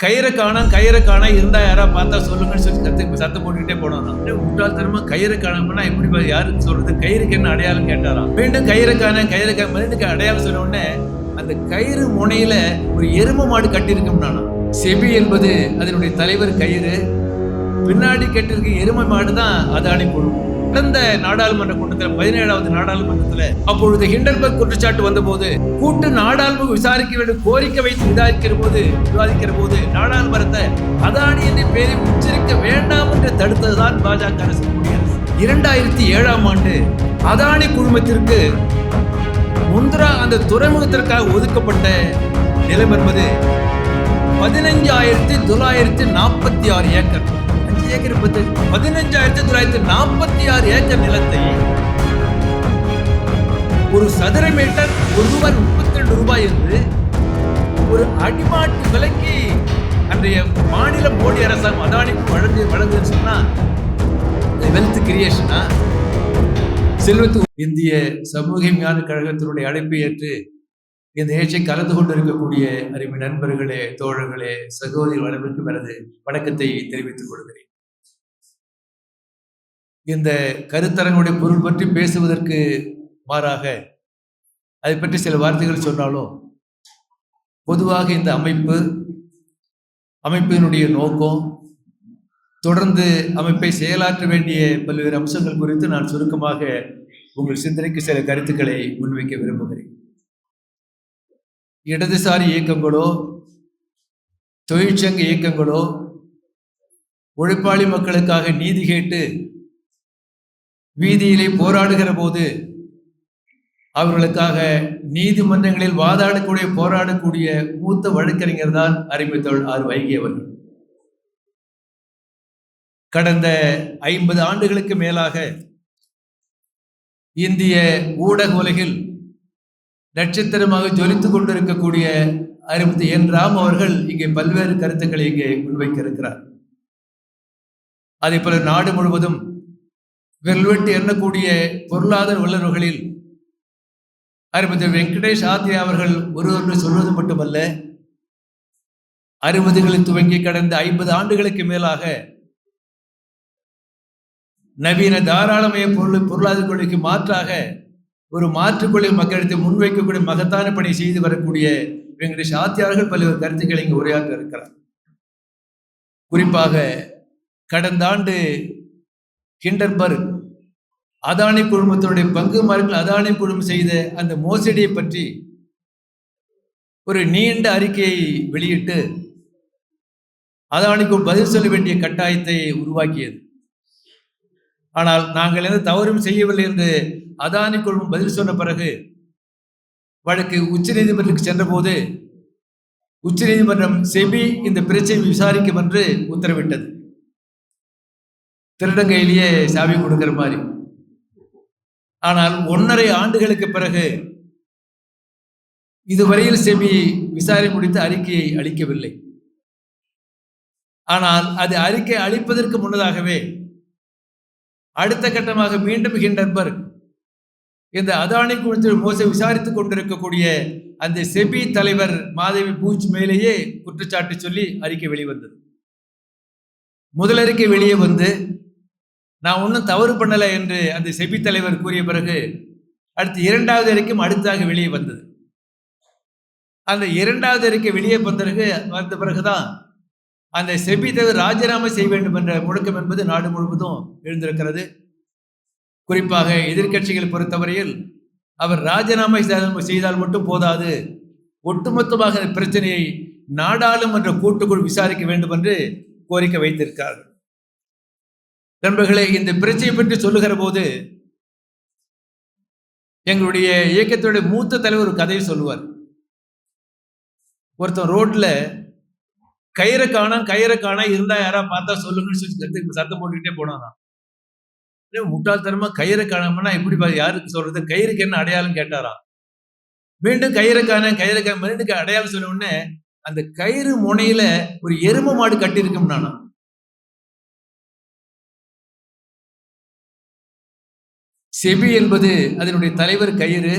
கயிறை காணோம் கயிறை காணோம் இருந்தா யாரா பார்த்தா சொல்லுங்கன்னு சொல்லி கத்து சத்தம் போட்டுக்கிட்டே போனோம். முட்டாள்தனமா கயிறை காணோம்னா எப்படி பா- யாருக்கு சொல்றது? கயிறுக்கு என்ன அடையாளம் கேட்டாராம். மீண்டும் கயிறை காண கயிறை கா மீண்டும் அடையாளம் சொன்ன உடனே அந்த கயிறு முனையில ஒரு எரும மாடு கட்டியிருக்கும் நானும் செபி என்பது அதனுடைய தலைவர் கயிறு. பின்னாடி கட்டிருக்க எருமை மாடு தான் அதானி குழு கடந்த நாடாளுமன்ற கூட்டத்தில் பதினேழாவது நாடாளுமன்றத்தில் அப்பொழுது ஹிண்டன்பர்க் குற்றச்சாட்டு வந்தபோது கூட்டு நாடாளுமன்ற விசாரிக்க வேண்டும் கோரிக்கை வைத்து விசாரிக்கிற போது விவாதிக்கிற போது நாடாளுமன்றத்தை அதானி என்ற பேரை உச்சரிக்க வேண்டாம் என்று தடுத்ததுதான் பாஜக அரசு. இரண்டாயிரத்தி ஏழாம் ஆண்டு அதானி குழுமத்திற்கு முந்திரா அந்த துறைமுகத்திற்காக ஒதுக்கப்பட்ட நிலம் என்பது பதினஞ்சாயிரத்தி தொள்ளாயிரத்தி நாற்பத்தி ஆறு ஏக்கர். அஞ்சு ஏக்கர் பத்து பதினஞ்சாயிரத்தி தொள்ளாயிரத்தி நாற்பத்தி ஆறு ஏக்கர் நிலத்தை ஒரு சதுர மீட்டர் ஒரு ரூபாய் முப்பத்தி ரெண்டு ரூபாய் என்று ஒரு அடிமாட்டு விலைக்கு அன்றைய மாநில மோடி அரசாங்கம் அதானிக்கு வழங்கு வழங்குன்னு சொன்னா வெல்த் கிரியேஷனா செல்வத்து இந்திய சமூக விஞ்ஞான கழகத்தினுடைய அழைப்பை ஏற்று இந்த நிகழ்ச்சியை கலந்து கொண்டிருக்கக்கூடிய அருமை நண்பர்களே தோழர்களே சகோதரி வளர்ப்புக்கு எனது வணக்கத்தை தெரிவித்துக் கொள்கிறேன். இந்த கருத்தரங்களுடைய பொருள் பற்றி பேசுவதற்கு மாறாக அதை பற்றி சில வார்த்தைகள் சொன்னாலும் பொதுவாக இந்த அமைப்பு அமைப்பினுடைய நோக்கம் தொடர்ந்து அமைப்பை செயலாற்ற வேண்டிய பல்வேறு அம்சங்கள் குறித்து நான் சுருக்கமாக உங்கள் சிந்தனைக்கு சில கருத்துக்களை முன்வைக்க விரும்புகிறேன். இடதுசாரி இயக்கங்களோ தொழிற்சங்க இயக்கங்களோ உழைப்பாளி மக்களுக்காக நீதி கேட்டு வீதியிலே போராடுகிற போது அவர்களுக்காக நீதிமன்றங்களில் வாதாடக்கூடிய போராடக்கூடிய மூத்த வழக்கறிஞர் தான் அறிவித்தவள் ஆர். வைகி அவர்கள். கடந்த ஐம்பது ஆண்டுகளுக்கு மேலாக இந்திய ஊடக உலகில் நட்சத்திரமாக ஜொலித்து கொண்டிருக்கக்கூடிய அறிவித்து என். ராம் அவர்கள் இங்கே பல்வேறு கருத்துக்களை இங்கே முன்வைக்க இருக்கிறார் அதே போல நாடு முழுவதும் வெல்வெட்டு எண்ணக்கூடிய பொருளாதார வல்லுநர்களில் அறிவித்த வெங்கடேஷ் ஆத்யா அவர்கள் ஒருவர் சொல்வது மட்டுமல்ல அறுபதுகளில் துவங்கி கடந்த ஐம்பது ஆண்டுகளுக்கு மேலாக நவீன தாராளமய பொருள் பொருளாதார கொள்கைக்கு மாற்றாக ஒரு மாற்றுக் கொள்கை மக்களிடத்தை முன்வைக்கக்கூடிய மகத்தான பணி செய்து வரக்கூடிய வெங்கடேஷ் ஆத்தியார்கள் பல்வேறு கருத்துக்களை இங்கு உரையாற்ற இருக்கிறார். குறிப்பாக கடந்த ஆண்டு ஹிண்டன்பர்க் அதானி குழுமத்தினுடைய பங்கு மார்கள் அதானி குழுமம் செய்த அந்த மோசடியை பற்றி ஒரு நீண்ட அறிக்கையை வெளியிட்டு அதானிக்கு பதில் சொல்ல வேண்டிய கட்டாயத்தை உருவாக்கியது. ஆனால் நாங்கள் எந்த தவறும் செய்யவில்லை என்று அதானி குழுமம் பதில் சொன்ன பிறகு வழக்கு உச்சநீதிமன்றத்துக்கு சென்றபோது உச்சநீதிமன்றம் செபி இந்த பிரச்சனை விசாரிக்கும் என்று உத்தரவிட்டது. திருடங்கையிலேயே சாவி கொடுக்குற மாதிரி. ஆனால் ஒன்றரை ஆண்டுகளுக்கு பிறகு இதுவரையில் செபி விசாரணை முடித்து அறிக்கையை அளிக்கவில்லை. ஆனால் அது அறிக்கை அளிப்பதற்கு முன்னதாகவே அடுத்த கட்டமாக மீண்டும் ஹிண்டன்பர்க் இந்த அதானி குழுத்தில் மோசை விசாரித்துக் கொண்டிருக்கக்கூடிய அந்த செபி தலைவர் மாதவி பூஜ் மேலேயே குற்றச்சாட்டு சொல்லி அறிக்கை வெளிவந்தது. முதல் அறிக்கை வெளியே வந்து நான் ஒன்றும் தவறு பண்ணலை என்று அந்த செபி தலைவர் கூறிய பிறகு அடுத்து இரண்டாவது அறிக்கையும் அடுத்தாக வெளியே வந்தது. அந்த இரண்டாவது அறிக்கை வெளியே வந்த பிறகு வந்த பிறகுதான் அந்த செபி தலைவர் ராஜினாமா செய்ய வேண்டும் என்ற முழக்கம் என்பது நாடு முழுவதும் எழுந்திருக்கிறது. குறிப்பாக எதிர்க்கட்சிகளை பொறுத்தவரையில் அவர் ராஜினாமா செய்தால் செய்தால் மட்டும் போதாது ஒட்டுமொத்தமாக இந்த பிரச்சனையை நாடாளுமன்ற கூட்டுக்குள் விசாரிக்க வேண்டும் என்று கோரிக்கை வைத்திருக்கிறார்கள் நண்பர்களே இந்த பிரச்சனை பற்றி சொல்லுகிற போது எங்களுடைய இயக்கத்துடைய மூத்த தலைவர் ஒரு கதையை சொல்லுவார். ஒருத்தன் ரோட்ல கயிறை காணோம் கயிறை காணா இருந்தா யாரா பார்த்தா சொல்லுங்கன்னு சொல்லி சத்தம் போட்டுக்கிட்டே போனானா முட்டாள்தனமா கயிறை காணாமன்னா எப்படி யாருக்கு சொல்றது? கயிறுக்கு என்ன அடையாளம் கேட்டாராம். மீண்டும் கயிறை காண கயிறை காண மீண்டும் அடையாளம் சொன்ன உடனே அந்த கயிறு முனையில ஒரு எரும மாடு கட்டியிருக்கும் நானா செபி என்பது அதனுடைய தலைவர் கயிறு.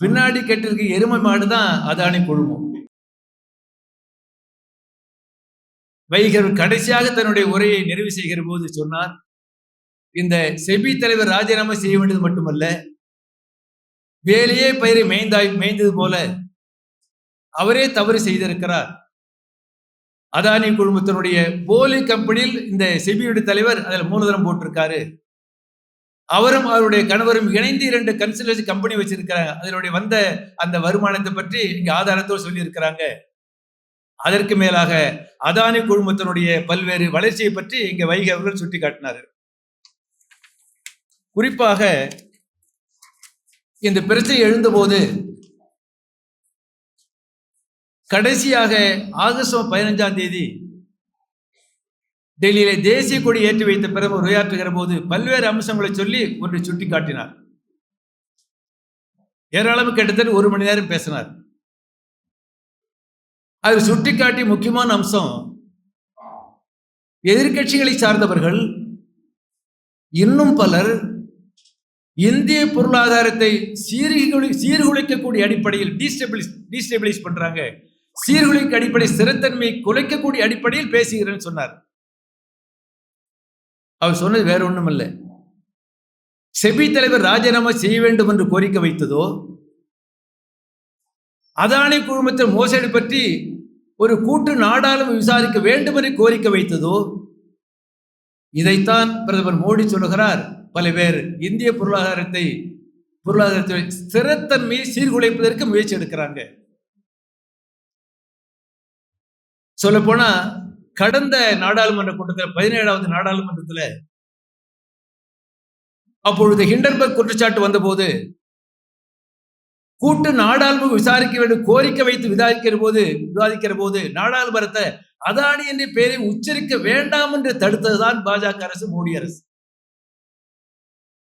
பின்னாடி கட்டிருக்க எருமை மாடு தான் அதானி குழுமம் வைகர் கடைசியாக தன்னுடைய உரையை நிறைவு செய்கிற போது சொன்னார் இந்த செபி தலைவர் ராஜினாமா செய்ய வேண்டியது மட்டுமல்ல வேலையே பயிரை மேய்ந்தாய் மேய்ந்தது போல அவரே தவறு செய்திருக்கிறார். அதானி குழுமத்தினுடைய போலி கம்பெனியில் இந்த செபியுடைய தலைவர் அதில் மூலதனம் போட்டிருக்காரு. அவரும் அவருடைய கணவரும் இணைந்து இரண்டு கன்சல்டன்சி கம்பெனி வச்சிருக்கிறாங்க. அதனுடைய வந்த அந்த வருமானத்தை பற்றி இங்கே ஆதாரத்தோடு சொல்லியிருக்கிறாங்க. அதற்கு மேலாக அதானி குழுமத்தினுடைய பல்வேறு வளர்ச்சியை பற்றி இங்க வைகை அவர்கள் சுட்டி காட்டினார் குறிப்பாக இந்த பிரச்சனை எழுந்தபோது கடைசியாக ஆகஸ்ட் பதினஞ்சாம் தேதி டெல்லியிலே தேசிய கொடி ஏற்றி வைத்த பிரதமர் உரையாற்றுகிற போது பல்வேறு அம்சங்களை சொல்லி ஒன்றை சுட்டி காட்டினார் ஏராளம் கிட்டத்தட்ட ஒரு மணி நேரம் பேசினார். அது சுட்டிக்காட்டி முக்கியமான அம்சம் எதிர்கட்சிகளை சார்ந்தவர்கள் இன்னும் பலர் இந்திய பொருளாதாரத்தை சீர்குலி சீர்குலைக்கக்கூடிய அடிப்படையில் டீஸ்டபிளைஸ் டீஸ்டபிளைஸ் பண்றாங்க. சீர்குலைக்கு அடிப்படை ஸ்திரத்தன்மையை குலைக்கக்கூடிய அடிப்படையில் பேசுகிறேன்னு சொன்னார். அவர் சொன்னது வேற ஒன்றும் இல்லை செபி தலைவர் ராஜினாமா செய்ய வேண்டும் என்று கோரிக்கை வைத்ததோ அதானி குழுமத்தின் மோசடி பற்றி ஒரு கூட்டு நாடாளும் விசாரிக்க வேண்டும் என்று கோரிக்கை வைத்ததோ இதைத்தான் பிரதமர் மோடி சொல்லுகிறார். பல பேர் இந்திய பொருளாதாரத்தை பொருளாதாரத்தை ஸ்திரத்தன்மையை சீர்குலைப்பதற்கு முயற்சி எடுக்கிறாங்க. சொல்ல போனா கடந்த நாடாளுமன்ற கூட்டத்தில் பதினேழாவது நாடாளுமன்றத்தில் அப்பொழுது ஹிண்டன்பர்க் குற்றச்சாட்டு வந்தபோது கூட்டு நாடாளுமன்றம் விசாரிக்க வேண்டும் கோரிக்கை வைத்து விசாரிக்கிற போது விவாதிக்கிற போது நாடாளுமன்றத்தை அதானி என்ற பெயரை உச்சரிக்க வேண்டாம் என்று தடுத்ததுதான் பாஜக அரசு மோடி அரசு.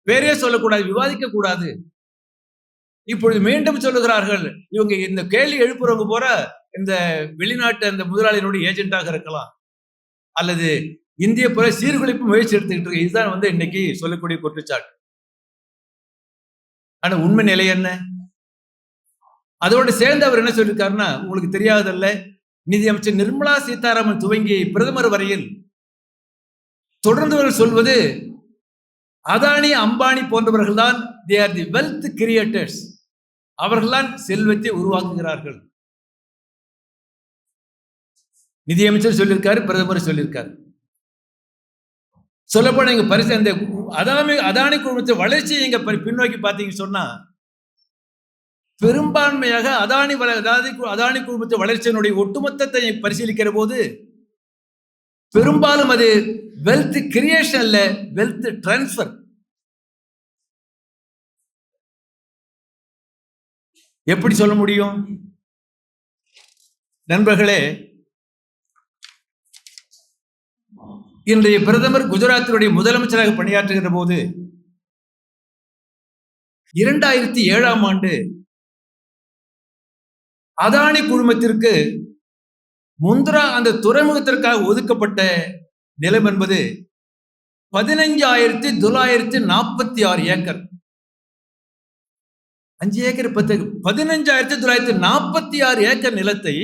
வேறே சொல்லக்கூடாது விவாதிக்க கூடாது இப்பொழுது மீண்டும் சொல்லுகிறார்கள் இவங்க இந்த கேள்வி எழுப்புறவங்க போற இந்த வெளிநாட்டு அந்த முதலாளியினுடைய ஏஜென்ட்டாக இருக்கலாம். அல்லது இந்திய புற சீர்குலைப்பு முயற்சி எடுத்துக்கிட்டு இருக்கு. இதுதான் வந்து இன்னைக்கு சொல்லக்கூடிய குற்றச்சாட்டு. ஆனா உண்மை நிலை என்ன? அதோடு சேர்ந்து அவர் என்ன சொல்லியிருக்காருன்னா உங்களுக்கு தெரியாதல்ல நிதியமைச்சர் நிர்மலா சீதாராமன் துவங்கி பிரதமர் வரையில் தொடர்ந்து சொல்வது அதானி அம்பானி போன்றவர்கள் தான் they are the wealth creators அவர்கள்தான் செல்வத்தை உருவாக்குகிறார்கள். நிதியமைச்சர் சொல்லியிருக்காரு பிரதமர் சொல்லியிருக்காரு. சொல்லப்போன இங்க பரிசு அந்த அதானி அதானி குழுமத்தை வளர்ச்சியை இங்க பின்னோக்கி பார்த்தீங்க சொன்னா பெரும்பான்மையாக அதானி அதானி அதானி குழுமத்தை வளர்ச்சியினுடைய ஒட்டுமொத்தத்தை பரிசீலிக்கிற போது பெரும்பாலும் அது வெல்த் கிரியேஷன் வெல்த் டிரான்ஸ்பர் எப்படி சொல்ல முடியும்? நண்பர்களே இன்றைய பிரதமர் குஜராத்தினுடைய முதலமைச்சராக பணியாற்றுகிற போது இரண்டாயிரத்தி ஏழாம் ஆண்டு அதானி குழுமத்திற்கு முந்திரா அந்த துறைமுகத்திற்காக ஒதுக்கப்பட்ட நிலம் என்பது பதினஞ்சாயிரத்தி தொள்ளாயிரத்தி நாற்பத்தி ஆறு ஏக்கர். அஞ்சு ஏக்கர் பத்து பதினஞ்சாயிரத்தி தொள்ளாயிரத்தி நாற்பத்தி ஆறு ஏக்கர் நிலத்தை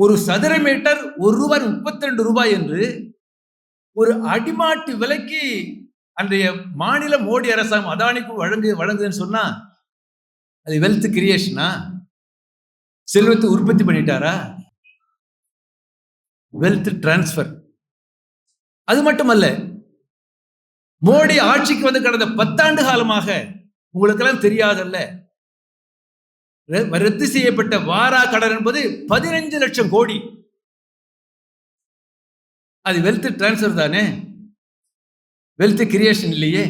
ஒரு சதுர மீட்டர் ஒரு ரூபாய் முப்பத்தி ரெண்டு ரூபாய் என்று ஒரு அடிமாட்டு விலைக்கு அன்றைய மாநில மோடி அரசாங்கம் அதானிக்கு வழங்கு வழங்குதுன்னு சொன்னா அது வெல்த் கிரியேஷனா செல்வத்தை உற்பத்தி பண்ணிட்டாரா? வெல்த் டிரான்ஸ்பர் அது மட்டுமல்ல மோடி ஆட்சிக்கு வந்து கடந்த பத்தாண்டு காலமாக உங்களுக்கெல்லாம் தெரியாதல்ல ரத்து செய்யப்பட்ட வாரா கடன் என்பது பதினஞ்சு லட்சம் கோடி. அது வெல்த் டிரான்ஸ்ஃபர் தானே? வெல்த் கிரியேஷன் இல்லையே.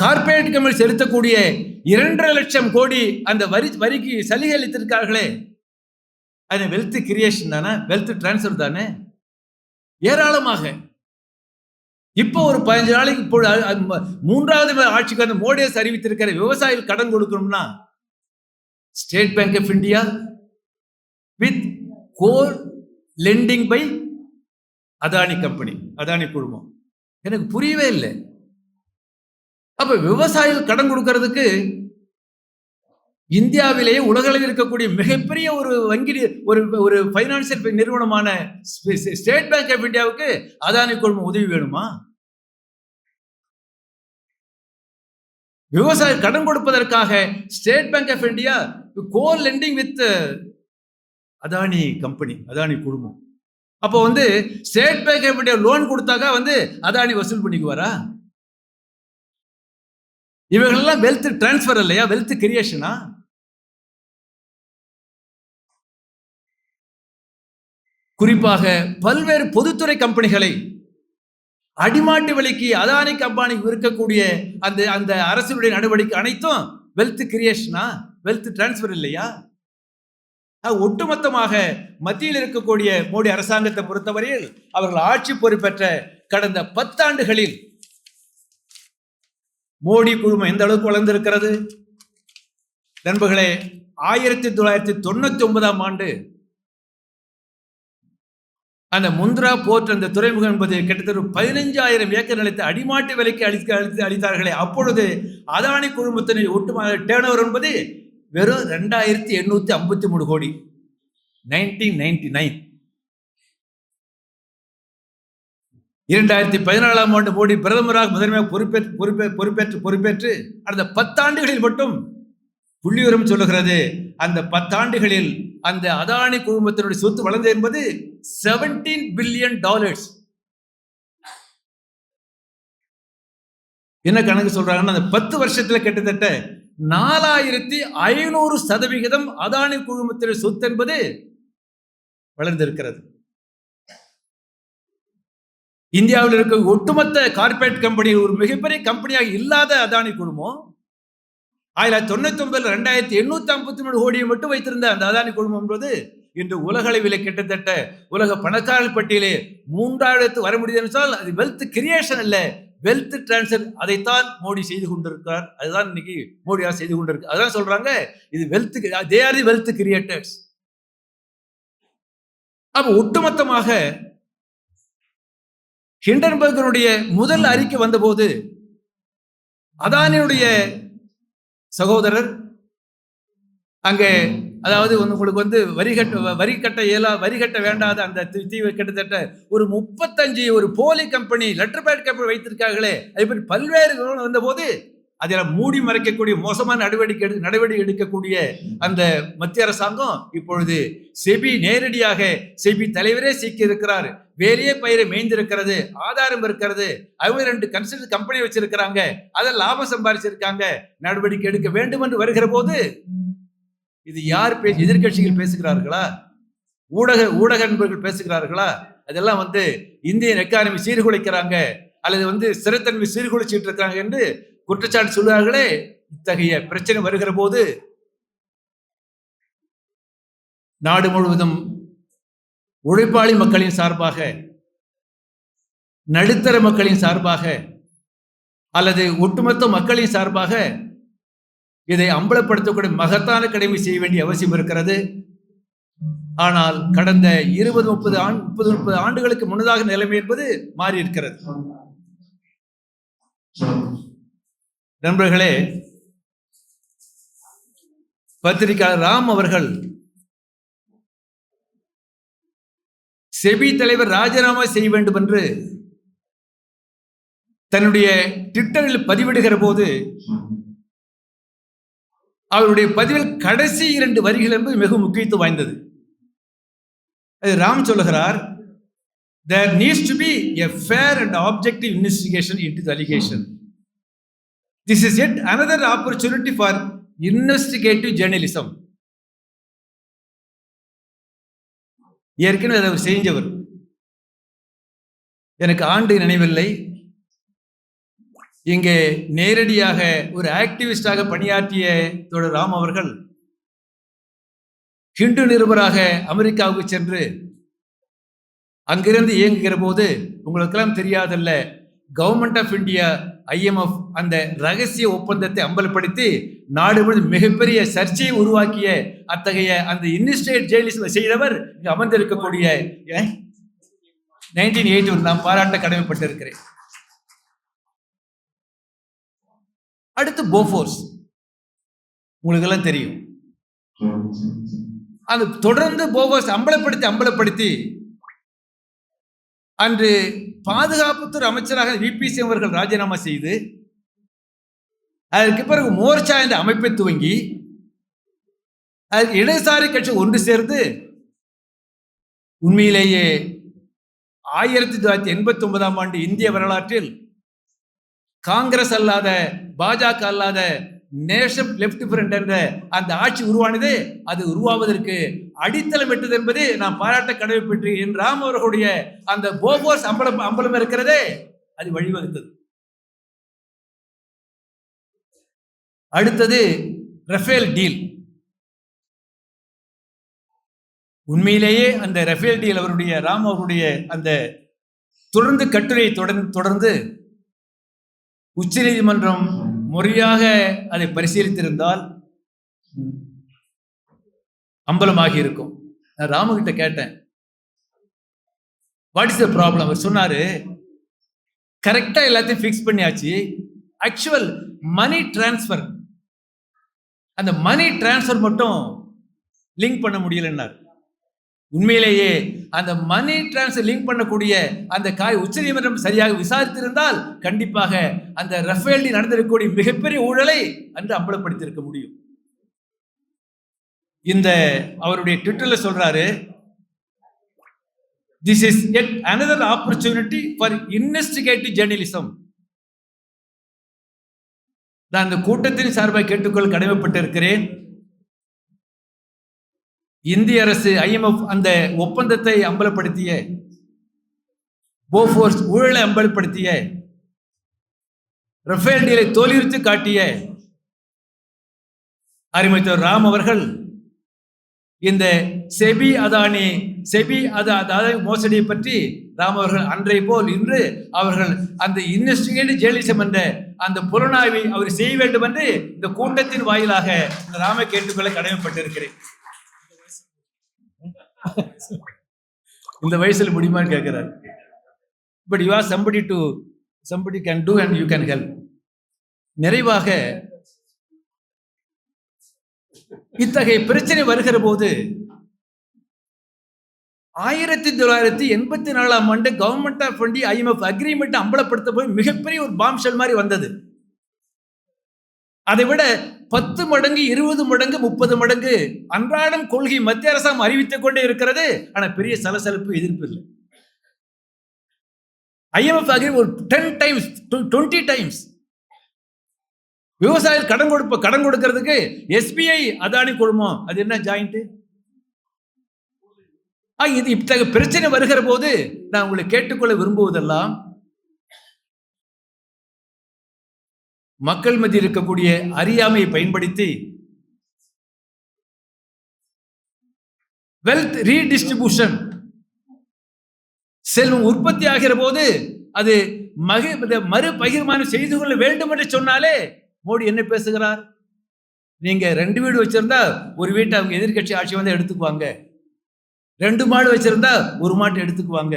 கார்பரேட் கம்பெனி செலுத்தக்கூடிய இரண்டரை லட்சம் கோடி அந்த வரி வரிக்கு சலுகை அளித்திருக்கார்களே அது வெல்த் கிரியேஷன் தானே? வெல்த் டிரான்ஸ்ஃபர் தானே? ஏராளமாக. இப்போ ஒரு பதினஞ்சு நாளைக்கு இப்போ மூன்றாவது ஆட்சிக்கு வந்து மோடி அறிவித்திருக்கிற விவசாயிகள் கடன் கொடுக்கணும்னா State Bank of India with core lending by Adani company Adani குழுமம். எனக்கு புரியவே இல்லை. அப்ப விவசாயிகள் கடன் கொடுக்கறதுக்கு இந்தியாவிலேயே உலகளவில் இருக்கக்கூடிய மிகப்பெரிய ஒரு வங்கி ஒரு ஒரு பைனான்சியல் நிறுவனமான ஸ்டேட் பேங்க் ஆஃப் இந்தியாவுக்கு அதானி குழுமம் உதவி வேணுமா? விவசாய கடன் கொடுப்பதற்காக State Bank of India co lending with Adani company Adani குழுமம் அப்போ வந்து State Bank of India loan கொடுத்தாக்கா வந்து அதானி வசூல் பண்ணிக்குவாரா? இவங்கெல்லாம் வெல்த் டிரான்ஸ்ஃபர் இல்லையா? வெல்த் கிரியேஷனா குறிப்பாக பல்வேறு பொதுத்துறை கம்பெனிகளை அடிமாட்டு விலைக்கு அதானிக்கு கம்பானிக்கு இருக்கக்கூடிய அந்த அந்த அரசினுடைய நடவடிக்கை அனைத்தும் வெல்த் கிரியேஷனா வெல்த் டிரான்ஸ்ஃபர் இல்லையா? ஒட்டுமொத்தமாக மத்தியில் இருக்கக்கூடிய மோடி அரசாங்கத்தை பொறுத்தவரையில் அவர்கள் ஆட்சி பொறுப்பேற்ற கடந்த பத்தாண்டுகளில் மோடி குழுமம் எந்த அளவுக்கு வளர்ந்திருக்கிறது? நண்பர்களே ஆயிரத்தி தொள்ளாயிரத்தி தொண்ணூத்தி ஒன்பதாம் ஆண்டு அந்த முந்த்ரா போர்ட் அந்த துறைமுகம் என்பது கிட்டத்தட்ட பதினைஞ்சாயிரம் ஏக்கர் நிலத்தை அடிமாட்டு விலைக்கு அளித்து அளித்து அளித்தார்களே. அப்பொழுது அதானி குழுமத்தின் ஒட்டுமொத்த டேர்ன் என்பது வெறும் ரெண்டாயிரத்தி எண்ணூத்தி ஐம்பத்தி மூணு கோடி. நைன்டீன் நைன்டி நைன் இரண்டாயிரத்தி பதினாலாம் ஆண்டு மோடி பிரதமராக முதன்மையாக பொறுப்பேற்று பொறுப்பே பொறுப்பேற்று பொறுப்பேற்று அந்த பத்தாண்டுகளில் மட்டும் புள்ளிவரம் சொல்லுகிறது. அந்த பத்தாண்டுகளில் அந்த அதானி குழுமத்தினுடைய சொத்து வளர்ந்தது என்பது 17 பில்லியன் டாலர்ஸ் என்ன கணக்கு சொல்றாங்கன்னா அந்த பத்து வருஷத்துல கிட்டத்தட்ட நாலாயிரத்தி ஐநூறு சதவிகிதம் அதானி குழுமத்தினுடைய சொத்து என்பது வளர்ந்திருக்கிறது. இந்தியாவில் இருக்க ஒட்டுமொத்த கார்ப்பரேட் கம்பெனி ஒரு மிகப்பெரிய கம்பெனியாக இல்லாத அதானி குழுமம். ஆயிரத்தி தொண்ணூத்தி ஒன்பதுல ரெண்டாயிரத்தி எண்ணூத்தி ஐம்பத்தி மூணு கோடியை மட்டும் வைத்திருந்த அந்த அதானி குழுமம் என்பது இன்று உலகளவில் கிட்டத்தட்ட உலக பணக்காரர் பட்டியலே மூன்றாயிரத்து வர முடியுதுன்னு சொன்னால் அது வெல்த் கிரியேஷன் அல்ல. வெல்த் டிரான்ஸ்ஃபர் அதைத்தான் மோடி செய்து கொண்டிருக்கிறார். அதுதான் இன்னைக்கு மோடி செய்து கொண்டிருக்கு. அதான் சொல்றாங்க இது wealth they are the wealth creators அப்ப ஒட்டுமொத்தமாக ஹிண்டன்பர்கனுடைய முதல் அறிக்கை வந்தபோது அதானியுடைய சகோதரர் அங்கே அதாவது உங்களுக்கு வந்து வரி கட்ட வரி கட்ட இயலா வரி கட்ட வேண்டாத அந்த தீ- கிட்டத்தட்ட ஒரு முப்பத்தஞ்சு ஒரு போலி கம்பெனி லெட்டர் பேட் கம்பெனி வைத்திருக்காங்களே அது மாதிரி பல்வேறு வந்த வந்தபோது அதில் மூடி மறைக்கக்கூடிய மோசமான நடவடிக்கை எடு- நடவடிக்கை எடுக்கக்கூடிய அந்த மத்திய அரசாங்கம் இப்பொழுது செபி நேரடியாக செபி தலைவரே சிக்கி இருக்கிறார். வேலையே பயிரை மேய்ந்திருக்கிறது ஆதாரம் இருக்கிறது அவங்க ரெண்டு கன்சல்ட் கம்பெனி வச்சிருக்கிறாங்க அதை லாபம் சம்பாதிச்சிருக்காங்க நடவடிக்கை எடுக்க வேண்டும் என்று வருகிற போது இது யார் பே எதிர்க்கட்சிகள் பேசுகிறார்களா? ஊடக ஊடக நண்பர்கள் பேசுகிறார்களா? அதெல்லாம் வந்து இந்தியன் எக்கானமி சீர்குலைக்கிறாங்க அல்லது வந்து சிறுத்தன்மை சீர்குலைச்சிட்டு இருக்காங்க என்று குற்றச்சாட்டு சொல்லுவார்களே இத்தகைய பிரச்சனை வருகிற போது நாடு முழுவதும் உழைப்பாளி மக்களின் சார்பாக நடுத்தர மக்களின் சார்பாக அல்லது ஒட்டுமொத்த மக்களின் சார்பாக இதை அம்பலப்படுத்தக்கூடிய மகத்தான கடமை செய்ய வேண்டிய அவசியம் இருக்கிறது. ஆனால் கடந்த இருபது முப்பது ஆண்டு முப்பது முப்பது ஆண்டுகளுக்கு முன்னதாக நிலைமை என்பது மாறி இருக்கிறது. நண்பர்களே பத்திரிகையாளர் ராம் அவர்கள் செபி தலைவர் ராஜினாமா செய்ய வேண்டும் என்று தன்னுடைய ட்விட்டரில் பதிவிடுகிற போது அவருடைய பதிவில் கடைசி இரண்டு வரிகள் என்பது மிக முக்கியத்துவம் வாய்ந்தது. அது ராம் சொல்லுகிறார் there needs to be a fair and objective investigation into allegation this is yet another opportunity for investigative journalism. ஏற்கனவே அதை அவர் செஞ்சவர். எனக்கு ஆண்டு நினைவில்லை. இங்கே நேரடியாக ஒரு ஆக்டிவிஸ்டாக பணியாற்றிய தோழர் ராம் அவர்கள் ஹிந்து நிருபராக அமெரிக்காவுக்கு சென்று அங்கிருந்து இயங்குகிற போது உங்களுக்கெல்லாம் தெரியாதல்ல கவர்மெண்ட் ஆஃப் இந்தியா ஐஎம்எஃப் அந்த ரகசிய ஒப்பந்தத்தை அம்பலப்படுத்தி நாடு முழுவதும் மிகப்பெரிய சர்ச்சையை உருவாக்கிய அத்தகைய அந்த இன்ஸ்டேட் ஜெர்னலிசம் செய்தவர் இங்கு அமர்ந்திருக்கக்கூடிய நைன்டீன் எயிட்டி ஒன் நான் பாராட்ட கடமைப்பட்டிருக்கிறேன். அடுத்து போஃபோர்ஸ் உங்களுக்கெல்லாம் தெரியும். அது தொடர்ந்து போஃபோர்ஸ் அம்பலப்படுத்தி அம்பலப்படுத்தி அன்று பாதுகாப்புத்துறை அமைச்சராக விபி சிங் அவர்கள் ராஜினாமா செய்து அதற்கு பிறகு மோர்ச்சா என்ற அமைப்பை துவங்கி அதற்கு இடதுசாரி கட்சி ஒன்று சேர்ந்து உண்மையிலேயே ஆயிரத்தி தொள்ளாயிரத்தி எண்பத்தி ஒன்பதாம் ஆண்டு இந்திய வரலாற்றில் காங்கிரஸ் அல்லாத பாஜக அல்லாத நேஷன் லெப்ட் ஃப்ரண்ட் என்ற அந்த ஆட்சி உருவானது அது உருவாவதற்கு அடித்தளம் எட்டது என்பது நாம் பாராட்ட கடமைப்பட்டு என் ராம் அவர்களுடைய அந்த போபோஸ் அம்பலம் அம்பலம் இருக்கிறதே அது வழிவகுத்தது. அடுத்தது ரஃபேல் டீல். உண்மையிலேயே அந்த ரஃபேல் டீல் அவருடைய ராம் அவருடைய அந்த தொடர்ந்து கட்டுரையை தொடர்ந்து தொடர்ந்து உச்சநீதிமன்றம் முறையாக அதை பரிசீலித்திருந்தால் அம்பலமாகி இருக்கும். நான் ராமகிட்ட கேட்டேன். வாட் இஸ் த ப்ராப்ளம் அவர் சொன்னாரு கரெக்டா எல்லாத்தையும் ஃபிக்ஸ் பண்ணியாச்சு. ஆக்சுவல் மணி டிரான்ஸ்ஃபர் அந்த மணி டிரான்ஸ்ஃபர் மட்டும் லிங்க் பண்ண முடியலன்னார். உண்மையிலேயே அந்த மணி டிரான்ஸ்ஃபர் லிங்க் பண்ணக்கூடிய அந்த காய் உச்சநீதிமன்றம் சரியாக விசாரித்திருந்தால் கண்டிப்பாக அந்த ரஃபேல்டி நடந்திருக்கக்கூடிய மிகப்பெரிய ஊழலை அன்று அம்பலப்படுத்தியிருக்க முடியும். இந்த அவருடைய ட்விட்டர்ல சொல்றாரு this is yet another opportunity for investigative journalism நான் அந்த கூட்டத்தின் சார்பாக கேட்டுக்கொள்ள கடமைப்பட்டிருக்கிறேன். இந்திய அரசு ஐஎம்எஃப் அந்த ஒப்பந்தத்தை அம்பலப்படுத்திய போஃபோர்ஸ் ஊழலை அம்பலப்படுத்திய ரஃபேல் டீலை தோலியுறுத்தி காட்டிய அறிமுகத்தவர் ராம் அவர்கள் இந்த செபி அதானி செபி அதா அதானி மோசடியை பற்றி ராம் அவர்கள் அன்றை போல் இன்று அவர்கள் அந்த இன்வெஸ்டிகேட் ஜேர்னலிசம் என்ற அந்த புலனாய்வை அவர் செய்ய வேண்டும் என்று இந்த கூட்டத்தின் வாயிலாக ராம கேட்டுக்கொள்ள கடமைப்பட்டிருக்கிறேன். இந்த வயசுல முடியுமான்னு கேட்கிறாரு. But you are somebody to somebody can do and you can help நிறைவாக இத்தகைய பிரச்சனை வருகிற போது ஆயிரத்தி தொள்ளாயிரத்தி எண்பத்தி நாலாம் ஆண்டு government of India IMF agreement அம்பலப்படுத்த போய் மிகப்பெரிய ஒரு பாம்ஷல் மாதிரி வந்தது. அதை விட பத்து மடங்கு இருபது மடங்கு முப்பது மடங்கு அன்றாடம் கொள்கை மத்திய அரசாங்கம் அறிவித்துக் கொண்டே இருக்கிறது. ஆனா பெரிய சலசலப்பு எதிர்ப்பு இல்லை. ஐஎம்எஃப் அக்ரி ஒரு டென் டைம்ஸ் டுவெண்ட்டி டைம்ஸ் விவசாயிகள் கடன் கொடுப்ப கடன் கொடுக்கறதுக்கு எஸ்பிஐ அதானி குழுமம் அது என்ன ஜாயிண்ட் இது இத்தகைய பிரச்சனை வருகிற போது நான் உங்களை கேட்டுக்கொள்ள விரும்புவதெல்லாம் மக்கள் மத்தியில் இருக்கக்கூடிய அறியாமையை பயன்படுத்தி வெல்த் ரீடிஸ்ட்ரிபியூஷன் செல்வம் உற்பத்தி ஆகிற போது அது மகி மறு பகிர்மானம் செய்து கொள்ள வேண்டும் என்று சொன்னாலே மோடி என்ன பேசுகிறார்? நீங்க ரெண்டு வீடு வச்சிருந்தா ஒரு வீட்டை அவங்க எதிர்கட்சி ஆட்சி வந்து எடுத்துக்குவாங்க. ரெண்டு மாடு வச்சிருந்தா ஒரு மாட்டை எடுத்துக்குவாங்க.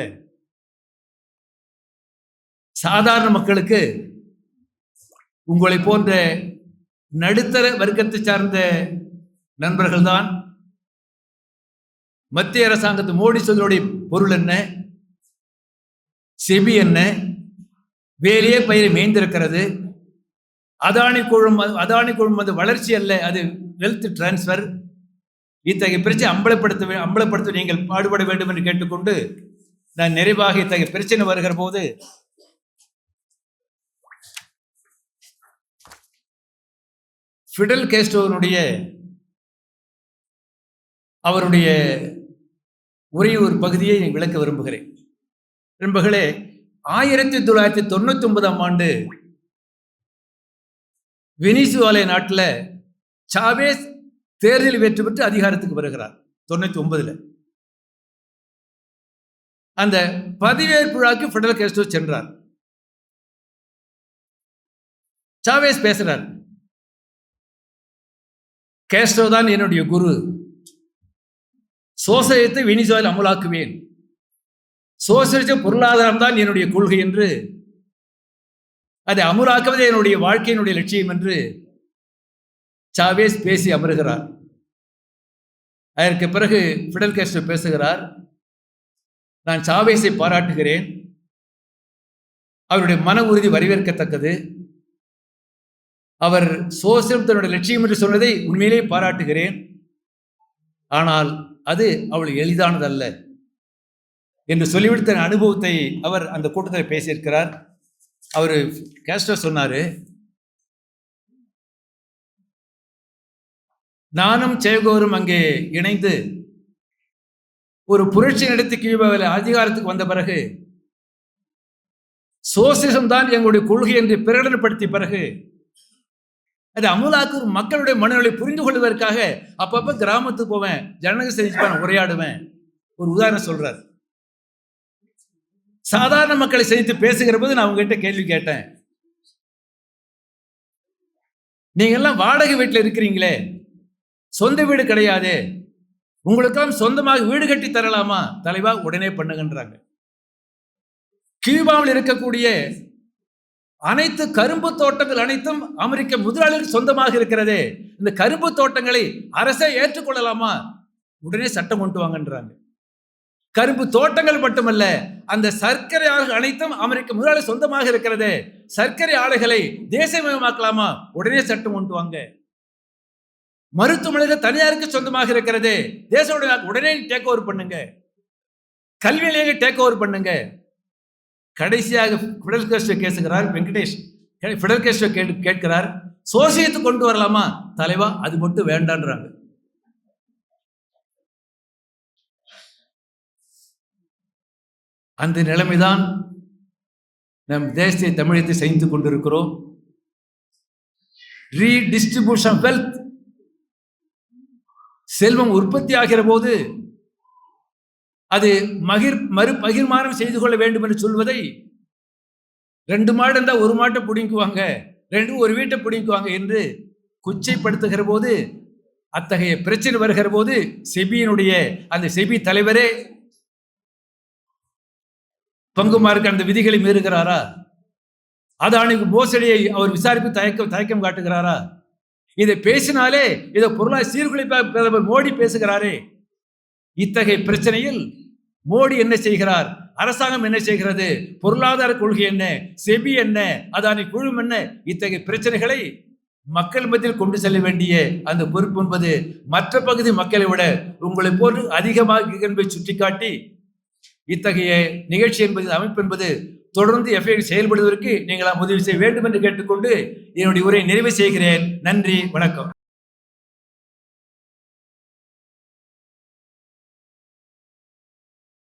சாதாரண மக்களுக்கு உங்களை போன்ற நடுத்தர வர்க்கத்தை சார்ந்த நண்பர்கள் தான் மத்திய அரசாங்கத்து மோடி சொல்லுடைய பொருள் என்ன? செபி என்ன? வேலையே பயிர் மேய்ந்திருக்கிறது. அதானி குழும் அதானி குழும் அது வளர்ச்சி அல்ல அது வெல்த் டிரான்ஸ்ஃபர் இத்தகைய பிரச்சனை அம்பலப்படுத்த வே- அம்பலப்படுத்த நீங்கள் பாடுபட வேண்டும் என்று கேட்டுக்கொண்டு நான் நிறைவாக இத்தகைய பிரச்சனை வருகிற போது ஃபிடல் கேஸ்டோனுடைய அவருடைய ஒரே ஒரு பகுதியை விளக்க விரும்புகிறேன். நண்பர்களே ஆயிரத்தி தொள்ளாயிரத்தி தொண்ணூத்தி ஒன்பதாம் ஆண்டு வெனிசுவாலை நாட்டில் சாவேஸ் தேர்தலில் வெற்றி பெற்று அதிகாரத்துக்கு வருகிறார் தொண்ணூத்தி ஒன்பதுல அந்த பதவியேற்பு விழாக்கு ஃபெடரல் கேஸ்டோ சென்றார். சாவேஸ் பேசுறார் கேஸ்டோ தான் என்னுடைய குரு. சோசியத்தை வெனிசுவாவில் அமுலாக்குவேன். சோசலிச பொருளாதாரம் தான் என்னுடைய கொள்கை என்று. அதை அமுலாக்குவதே என்னுடைய வாழ்க்கையினுடைய லட்சியம் என்று. சாவேஸ் பேசி அமருகிறார். அதற்கு பிறகு ஃபிடல் கேஸ்டோ பேசுகிறார். நான் சாவேஸை பாராட்டுகிறேன். அவருடைய மன உறுதி வரவேற்கத்தக்கது. அவர் சோசியம் தன்னுடைய லட்சியம் என்று சொன்னதை உண்மையிலே பாராட்டுகிறேன். ஆனால் அது அவள் எளிதானதல்ல. என்று சொல்லிவிட்டு தன் அனுபவத்தை அவர் அந்த கூட்டத்தில் பேசியிருக்கிறார். அவர் கேஸ்டர் சொன்னார் நானும் சேகோரும் அங்கே இணைந்து ஒரு புரட்சி நடத்தி கியூபாவில் அதிகாரத்துக்கு வந்த பிறகு சோசிசம் தான் எங்களுடைய கொள்கை என்று பிரகடனப்படுத்திய பிறகு அது அமுலாக்கும் மக்களுடைய மனநிலை புரிந்து கொள்வதற்காக அப்பப்ப கிராமத்துக்கு போவேன் ஜனநாயக செஞ்சுப்பான் உரையாடுவேன். ஒரு உதாரணம் சொல்றார். சாதாரண மக்களை சந்தித்து பேசுகிற போது நான் உங்ககிட்ட கேள்வி கேட்டேன். நீங்க எல்லாம் வாடகை வீட்டில் இருக்கிறீங்களே சொந்த வீடு கிடையாதே உங்களுக்கெல்லாம் சொந்தமாக வீடு கட்டி தரலாமா? தலைவா உடனே பண்ணுங்கன்றாங்க. கியூபாவில் இருக்கக்கூடிய அனைத்து கரும்பு தோட்டங்கள் அனைத்தும் அமெரிக்க முதலாளிகள் சொந்தமாக இருக்கிறது. இந்த கரும்பு தோட்டங்களை அரசே ஏற்றுக்கொள்ளலாமா? உடனே சட்டம் கொண்டு வாங்கன்றாங்க. கரும்பு தோட்டங்கள் மட்டுமல்ல அந்த சர்க்கரை ஆலைகள் அனைத்தும் அமெரிக்க முதலாளி சொந்தமாக இருக்கிறது. சர்க்கரை ஆலைகளை தேசியமயமாக்கலாமா உடனே சட்டம் கொண்டு வாங்க. மருத்துவமனைகள் தனியாருக்கு சொந்தமாக இருக்கிறது. தேச உடனே டேக் ஓவர் பண்ணுங்க. கல்வி நிலையங்கள் டேக் ஓவர் பண்ணுங்க. கடைசியாக ஃபிடல் கேஸ்டோ கேசுகிறார் வெங்கடேஷ் ஃபிடல் கேஸ்டோ கேட்டு கேட்கிறார் சோசியத்தை கொண்டு வரலாமா? தலைவா அது மட்டும் வேண்டான்றாங்க. அந்த நிலைமைதான் நம் தேசிய தமிழத்தை செய்து கொண்டிருக்கிறோம். ரீடிஸ்ட்ரிபியூஷன் வெல்த் செல்வம் உற்பத்தி ஆகிற போது அது மகிர் மறு பகிர்மானம் செய்து கொள்ள வேண்டும் என்று சொல்வதை ரெண்டு மாடு இருந்தால் ஒரு மாட்டை பிடிங்குவாங்க ரெண்டு ஒரு வீட்டை பிடிங்குவாங்க என்று குச்சைப்படுத்துகிற போது அத்தகைய பிரச்சனை வருகிற போது செபியினுடைய அந்த செபி தலைவரே பங்குமாருக்கு அந்த விதிகளை மீறுகிறாரா? அதானுக்கு மோசடியை அவர் விசாரிப்பு தயக்கம் தயக்கம் காட்டுகிறாரா? இதை பேசினாலே இதை பொருளாதார சீர்குலைப்பாக பிரதமர் மோடி பேசுகிறாரே. இத்தகைய பிரச்சனையில் மோடி என்ன செய்கிறார்? அரசாங்கம் என்ன செய்கிறது? பொருளாதார கொள்கை என்ன? செபி என்ன? அதானி குழு என்ன? இத்தகைய பிரச்சனைகளை மக்கள் மத்தியில் கொண்டு செல்ல வேண்டிய அந்த பொறுப்பு என்பது மற்ற பகுதி மக்களை விட உங்களை போன்று அதிகமாக என்பதை சுட்டிக்காட்டி இத்தகைய நிகழ்ச்சி என்பது அமைப்பு என்பது தொடர்ந்து எஃப்ஐ செயல்படுவதற்கு நீங்களாம் உதவி செய்ய வேண்டும் என்று கேட்டுக்கொண்டு என்னுடைய உரை நிறைவு செய்கிறேன். நன்றி வணக்கம்.